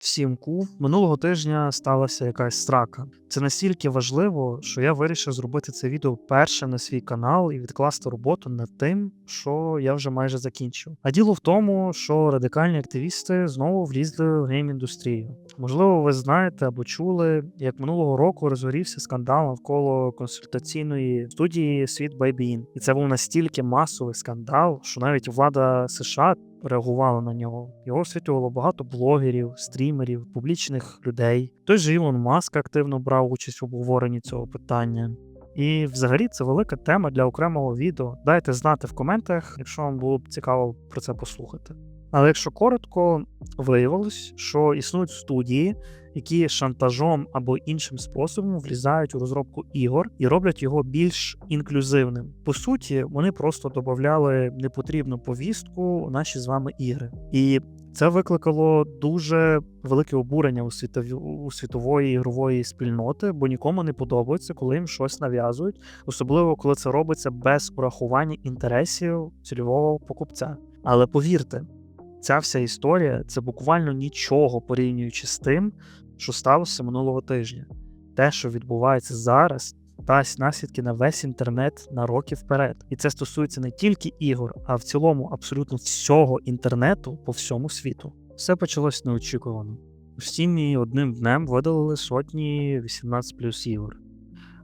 Всімку минулого тижня сталася якась срака. Це настільки важливо, що я вирішив зробити це відео перше на свій канал і відкласти роботу над тим, що я вже майже закінчив. А діло в тому, що радикальні активісти знову влізли в гейм-індустрію. Можливо, ви знаєте або чули, як минулого року розгорівся скандал навколо консультаційної студії Світ Байбін. І це був настільки масовий скандал, що навіть влада США реагувала на нього. Його освітлювало багато блогерів, стрімерів, публічних людей. Той же Ілон Маск активно брав участь в обговоренні цього питання. І взагалі це велика тема для окремого відео. Дайте знати в коментах, якщо вам було б цікаво про це послухати. Але якщо коротко, виявилось, що існують студії, які шантажом або іншим способом влізають у розробку ігор і роблять його більш інклюзивним. По суті, вони просто додавали непотрібну повістку у наші з вами ігри. І це викликало дуже велике обурення у світові у світової ігрової спільноти, бо нікому не подобається, коли їм щось нав'язують, особливо коли це робиться без урахування інтересів цільового покупця. Але повірте, ця вся історія це буквально нічого порівнюючи з тим, що сталося минулого тижня. Те, що відбувається зараз, дасть наслідки на весь інтернет на роки вперед. І це стосується не тільки ігор, а в цілому абсолютно всього інтернету по всьому світу. Все почалось неочікувано. У Steam одним днем видалили сотні 18 плюс ігор.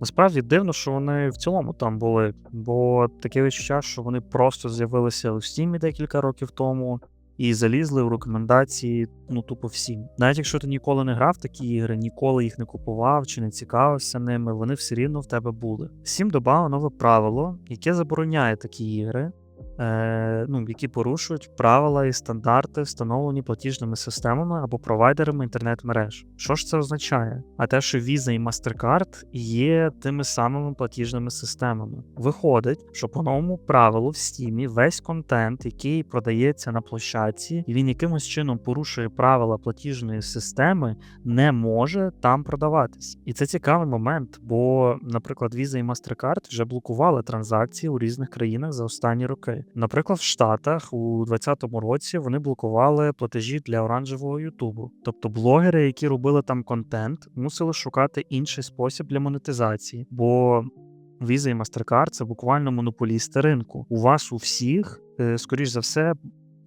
Насправді дивно, що вони в цілому там були, бо таке відчуття, що вони просто з'явилися у Steam декілька років тому і залізли в рекомендації ну тупо всім. Навіть якщо ти ніколи не грав такі ігри, ніколи їх не купував чи не цікавився ними, вони все рівно в тебе були. Всім додав нове правило, яке забороняє такі ігри. Е, ну, які порушують правила і стандарти, встановлені платіжними системами або провайдерами інтернет-мереж. Що ж це означає? А те, що Visa і MasterCard є тими самими платіжними системами. Виходить, що по новому правилу в Steam весь контент, який продається на площадці, і він якимось чином порушує правила платіжної системи, не може там продаватись. І це цікавий момент, бо, наприклад, Visa і MasterCard вже блокували транзакції у різних країнах за останні роки. Наприклад, в Штатах у 2020 році вони блокували платежі для оранжевого Ютубу. Тобто блогери, які робили там контент, мусили шукати інший спосіб для монетизації, бо Visa і MasterCard – це буквально монополісти ринку. У вас у всіх, е, скоріш за все,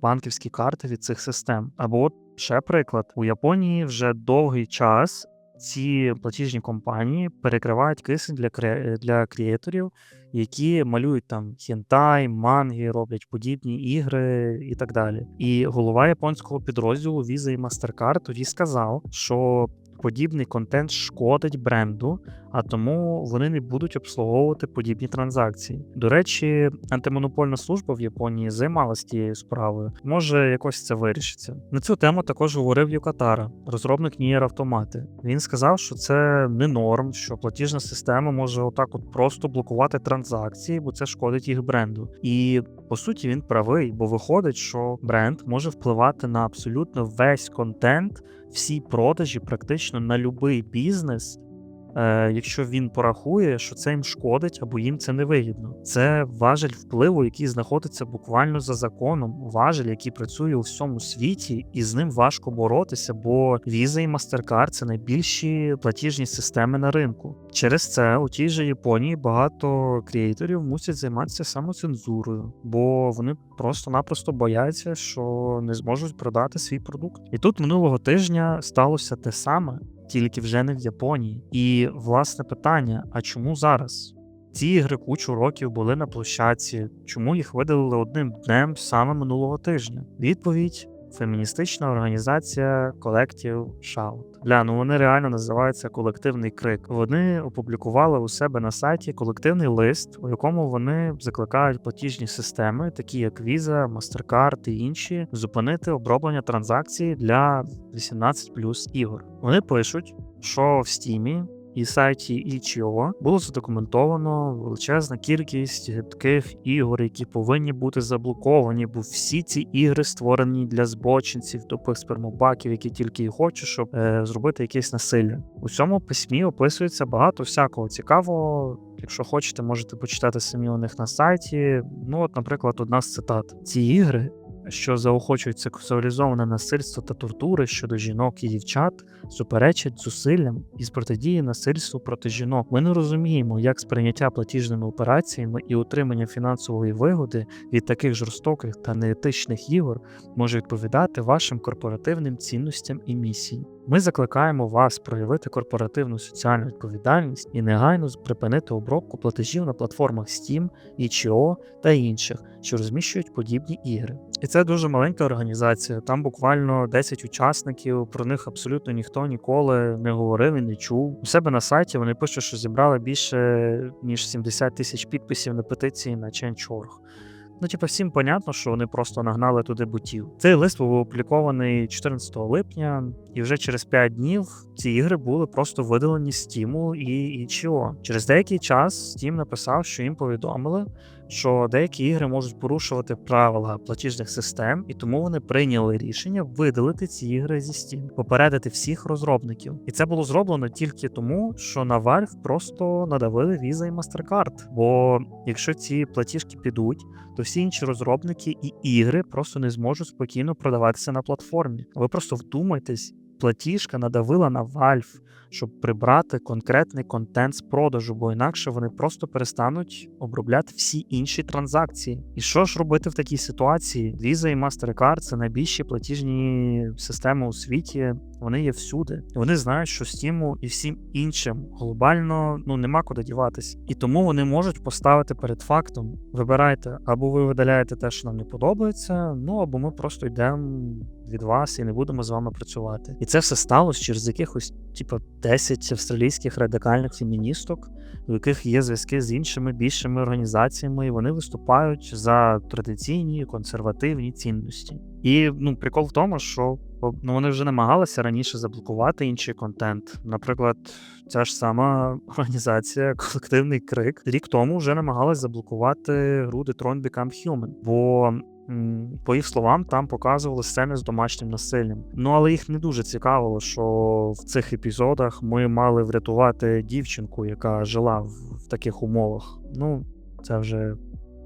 банківські карти від цих систем. Або от ще приклад: у Японії вже довгий час ці платіжні компанії перекривають кисень для кре... для креаторів, які малюють там хентай, манги, роблять подібні ігри і так далі. І голова японського підрозділу Visa і MasterCard тоді сказав, що подібний контент шкодить бренду, а тому вони не будуть обслуговувати подібні транзакції. До речі, антимонопольна служба в Японії займалася тією справою. Може, якось це вирішиться. На цю тему також говорив Юкатара, розробник Nier Автомати. Він сказав, що це не норм, що платіжна система може отак от просто блокувати транзакції, бо це шкодить їх бренду. І по суті він правий, бо виходить, що бренд може впливати на абсолютно весь контент, всі продажі, практично на будь-який бізнес е, якщо він порахує, що це їм шкодить або їм це не вигідно. Це важель впливу, який знаходиться буквально за законом, важель, який працює у всьому світі, і з ним важко боротися, бо Visa і MasterCard – це найбільші платіжні системи на ринку. Через це у тій же Японії багато креаторів мусять займатися самоцензурою, бо вони просто-напросто бояться, що не зможуть продати свій продукт. І тут минулого тижня сталося те саме тільки вже не в Японії. І власне питання: а чому зараз? Ці ігри кучу років були на площадці, чому їх видалили одним днем саме минулого тижня? Відповідь феміністична організація колектив Shout. Бля, ну вони реально називаються колективний крик. Вони опублікували у себе на сайті колективний лист, у якому вони закликають платіжні системи, такі як Visa, MasterCard і інші, зупинити оброблення транзакцій для 18 плюс ігор. Вони пишуть, що в Стімі і сайті Itch.io було задокументовано величезна кількість гидких ігор, які повинні бути заблоковані, бо всі ці ігри створені для збочинців, тупих спермобаків, які тільки і хочуть, щоб е, зробити якесь насилля. У цьому письмі описується багато всякого цікавого. Якщо хочете, можете почитати самі у них на сайті. Ну, от, наприклад, одна з цитат: ці ігри що заохочують сексуалізоване насильство та тортури щодо жінок і дівчат, суперечать зусиллям із протидії насильству проти жінок. Ми не розуміємо, як сприйняття платіжними операціями і отримання фінансової вигоди від таких жорстоких та неетичних ігор може відповідати вашим корпоративним цінностям і місії. Ми закликаємо вас проявити корпоративну соціальну відповідальність і негайно припинити обробку платежів на платформах Steam, itch.io та інших, що розміщують подібні ігри. І це дуже маленька організація. Там буквально 10 учасників. Про них абсолютно ніхто ніколи не говорив і не чув. У себе на сайті вони пишуть, що зібрали більше ніж 70 тисяч підписів на петиції на Change.org. Ну, типу, всім понятно, що вони просто нагнали туди бутів. Цей лист був опублікований 14 липня, і вже через 5 днів ці ігри були просто видалені з Steam і itch.io. Через деякий час Steam написав, що їм повідомили, що деякі ігри можуть порушувати правила платіжних систем, і тому вони прийняли рішення видалити ці ігри зі Steam, попередити всіх розробників. І це було зроблено тільки тому, що на Valve просто надавили Visa і MasterCard. Бо якщо ці платіжки підуть, то всі інші розробники і ігри просто не зможуть спокійно продаватися на платформі. Ви просто вдумайтесь, платіжка надавила на Valve, щоб прибрати конкретний контент з продажу, бо інакше вони просто перестануть обробляти всі інші транзакції. І що ж робити в такій ситуації? Visa і MasterCard – це найбільші платіжні системи у світі. Вони є всюди. Вони знають, що Steam і всім іншим глобально ну нема куди діватись. І тому вони можуть поставити перед фактом: вибирайте, або ви видаляєте те, що нам не подобається, ну або ми просто йдемо від вас і не будемо з вами працювати. І це все сталося через якихось, типу, 10 австралійських радикальних феміністок, у яких є зв'язки з іншими більшими організаціями, і вони виступають за традиційні консервативні цінності. І ну прикол в тому, що ну, вони вже намагалися раніше заблокувати інший контент. Наприклад, ця ж сама організація Колективний Крик рік тому вже намагалась заблокувати гру Detroit Become Human, бо по їх словам там показували сцени з домашнім насиллям. Ну але їх не дуже цікавило, що в цих епізодах ми мали врятувати дівчинку, яка жила в, таких умовах. Ну, це вже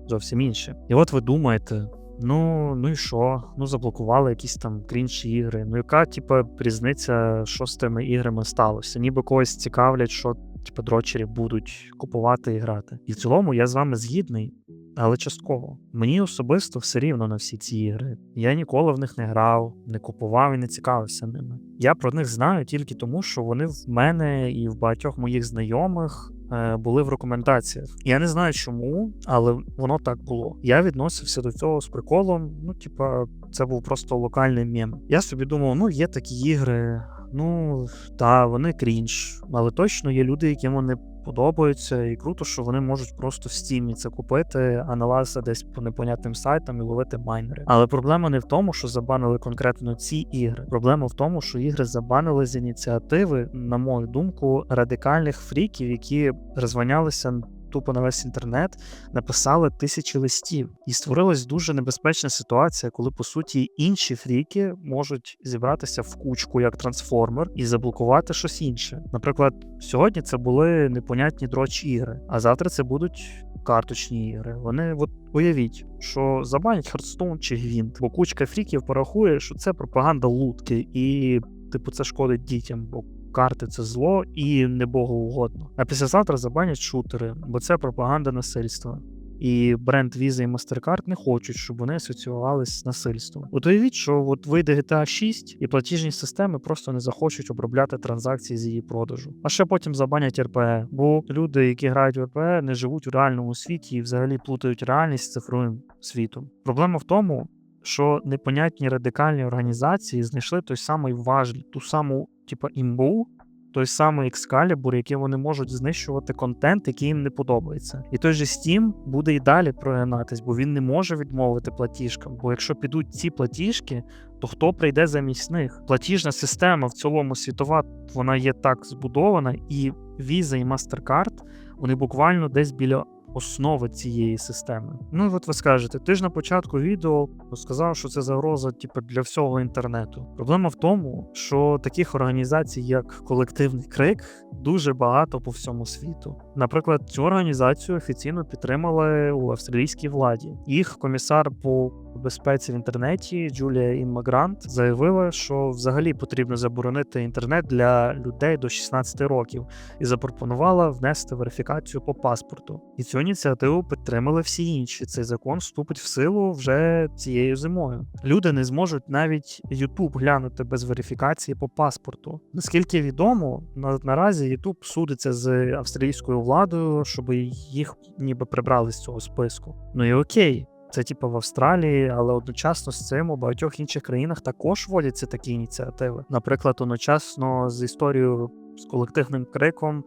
зовсім інше. І от ви думаєте. Ну, ну і що? Ну, заблокували якісь там крінж ігри. Ну, яка, типа, різниця, що з тими іграми сталося? Ніби когось цікавлять, що типа дрочері будуть купувати і грати. І в цілому я з вами згідний, але частково. Мені особисто все рівно на всі ці ігри. Я ніколи в них не грав, не купував і не цікавився ними. Я про них знаю тільки тому, що вони в мене і в багатьох моїх знайомих були в рекомендаціях. Я не знаю чому, але воно так було. Я відносився до цього з приколом. Ну, типа, це був просто локальний мем. Я собі думав, ну є такі ігри. Ну, та, вони крінж, але точно є люди, яким вони подобаються, і круто, що вони можуть просто в стімі це купити, а налазити десь по непонятним сайтам і ловити майнери. Але проблема не в тому, що забанили конкретно ці ігри. Проблема в тому, що ігри забанили з ініціативи, на мою думку, радикальних фріків, які розванялися тупо на весь інтернет, написали тисячі листів, і створилась дуже небезпечна ситуація, коли по суті інші фріки можуть зібратися в кучку як трансформер і заблокувати щось інше. Наприклад, сьогодні це були непонятні дроч ігри, а завтра це будуть. Карточні ігри. Вони от уявіть, що забанять Хардстоун чи Гвінт, бо кучка фріків порахує, що це пропаганда лутки, і, типу, це шкодить дітям. бо карти це зло і не богоугодно. А післязавтра забанять шутери, бо це пропаганда насильства. І бренд Visa і MasterCard не хочуть, щоб вони асоціювалися з насильством. Уявіть, що от вийде GTA 6, і платіжні системи просто не захочуть обробляти транзакції з її продажу. А ще потім забанять РПЕ, бо люди, які грають в РПЕ, не живуть у реальному світі і взагалі плутають реальність з цифровим світом. Проблема в тому, що непонятні радикальні організації знайшли той самий важіль, ту саму типа імбу, той самий Excalibur, який вони можуть знищувати контент, який їм не подобається. І той же Steam буде і далі прогинатись, бо він не може відмовити платіжкам. Бо якщо підуть ці платіжки, то хто прийде замість них? Платіжна система в цілому світова, вона є так збудована, і Visa і MasterCard, вони буквально десь біля основа цієї системи. Ну от ви скажете, ти ж на початку відео сказав, що це загроза, типу, для всього інтернету. Проблема в тому, що таких організацій, як колективний крик, дуже багато по всьому світу. Наприклад, цю організацію офіційно підтримали у австралійській владі. Їх комісар по безпеці в інтернеті Джулія Інмагрант заявила, що взагалі потрібно заборонити інтернет для людей до 16 років, і запропонувала внести верифікацію по паспорту. І цю ініціативу підтримали всі інші. Цей закон вступить в силу вже цією зимою. Люди не зможуть навіть YouTube глянути без верифікації по паспорту. Наскільки відомо, на, наразі YouTube судиться з австралійською владою, щоб їх ніби прибрали з цього списку. Ну і окей. Це типу в Австралії, але одночасно з цим у багатьох інших країнах також вводяться такі ініціативи. Наприклад, одночасно з історією з колективним криком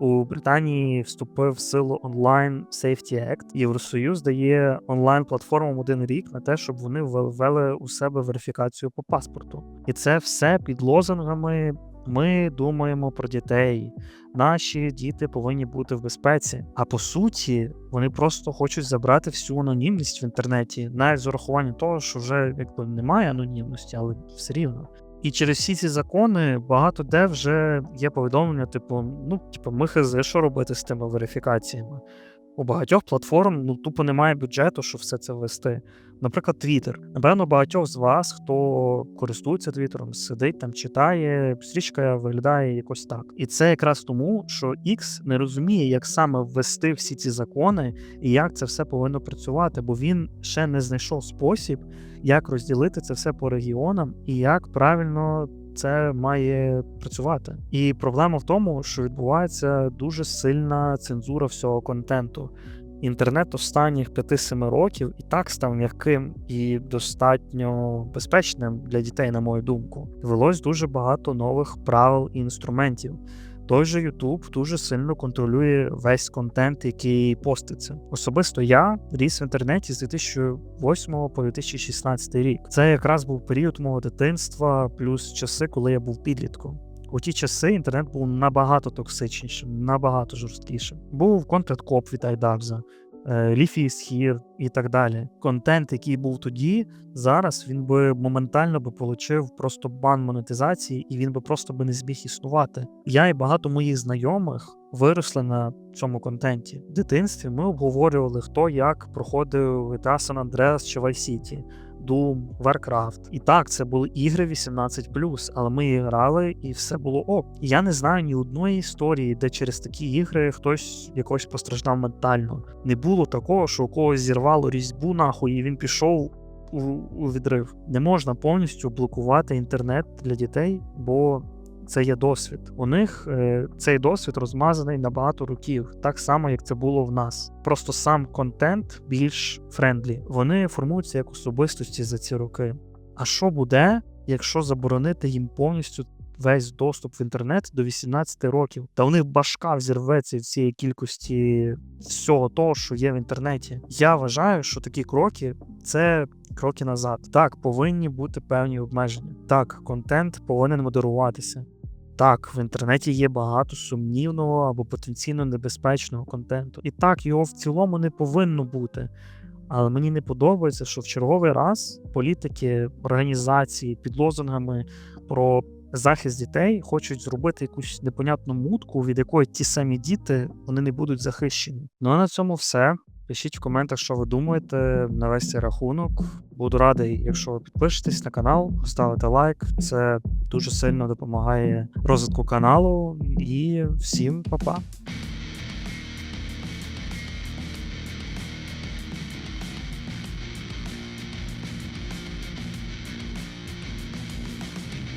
у Британії вступив в силу онлайн Safety Act. Євросоюз дає онлайн платформам один рік на те, щоб вони ввели у себе верифікацію по паспорту. І це все під лозунгами. Ми думаємо про дітей. Наші діти повинні бути в безпеці. А по суті, вони просто хочуть забрати всю анонімність в інтернеті, навіть з урахуванням того, що вже якби немає анонімності, але все рівно. І через всі ці закони багато де вже є повідомлення, типу, ну, типу, ми хз, що робити з тими верифікаціями. У багатьох платформ ну тупо немає бюджету, щоб все це вести. Наприклад, Twitter. Напевно, багатьох з вас, хто користується Твіттером, сидить там, читає, стрічка виглядає якось так. І це якраз тому, що X не розуміє, як саме ввести всі ці закони і як це все повинно працювати, бо він ще не знайшов спосіб, як розділити це все по регіонам і як правильно це має працювати. І проблема в тому, що відбувається дуже сильна цензура всього контенту. Інтернет останніх 5-7 років і так став м'яким і достатньо безпечним для дітей, на мою думку. Велось дуже багато нових правил і інструментів. Той же YouTube дуже сильно контролює весь контент, який поститься. Особисто я ріс в інтернеті з 2008 по 2016 рік. Це якраз був період мого дитинства, плюс часи, коли я був підлітком. У ті часи інтернет був набагато токсичнішим, набагато жорсткішим. Був контент коп від Айдакза, Ліфі Схір і так далі. Контент, який був тоді, зараз він би моментально би получив просто бан монетизації, і він би просто би не зміг існувати. Я і багато моїх знайомих виросли на цьому контенті. В дитинстві ми обговорювали, хто як проходив GTA San чи City. Doom, Warcraft. І так, це були ігри 18, але ми грали і все було ок. Я не знаю ні одної історії, де через такі ігри хтось якось постраждав ментально. Не було такого, що у когось зірвало різьбу нахуй, і він пішов у, у відрив. Не можна повністю блокувати інтернет для дітей, бо це є досвід. У них е, цей досвід розмазаний на багато років, так само як це було в нас. Просто сам контент більш френдлі. Вони формуються як особистості за ці роки. А що буде, якщо заборонити їм повністю? Весь доступ в інтернет до 18 років, та у них башка взірветься від цієї кількості всього того, що є в інтернеті. Я вважаю, що такі кроки це кроки назад. Так, повинні бути певні обмеження. Так, контент повинен модеруватися. Так, в інтернеті є багато сумнівного або потенційно небезпечного контенту. І так, його в цілому не повинно бути. Але мені не подобається, що в черговий раз політики, організації під лозунгами про захист дітей хочуть зробити якусь непонятну мутку, від якої ті самі діти вони не будуть захищені. Ну а на цьому все. Пишіть в коментах, що ви думаєте на весь рахунок. Буду радий, якщо ви підпишетесь на канал, поставите лайк. Це дуже сильно допомагає розвитку каналу. І всім па-па!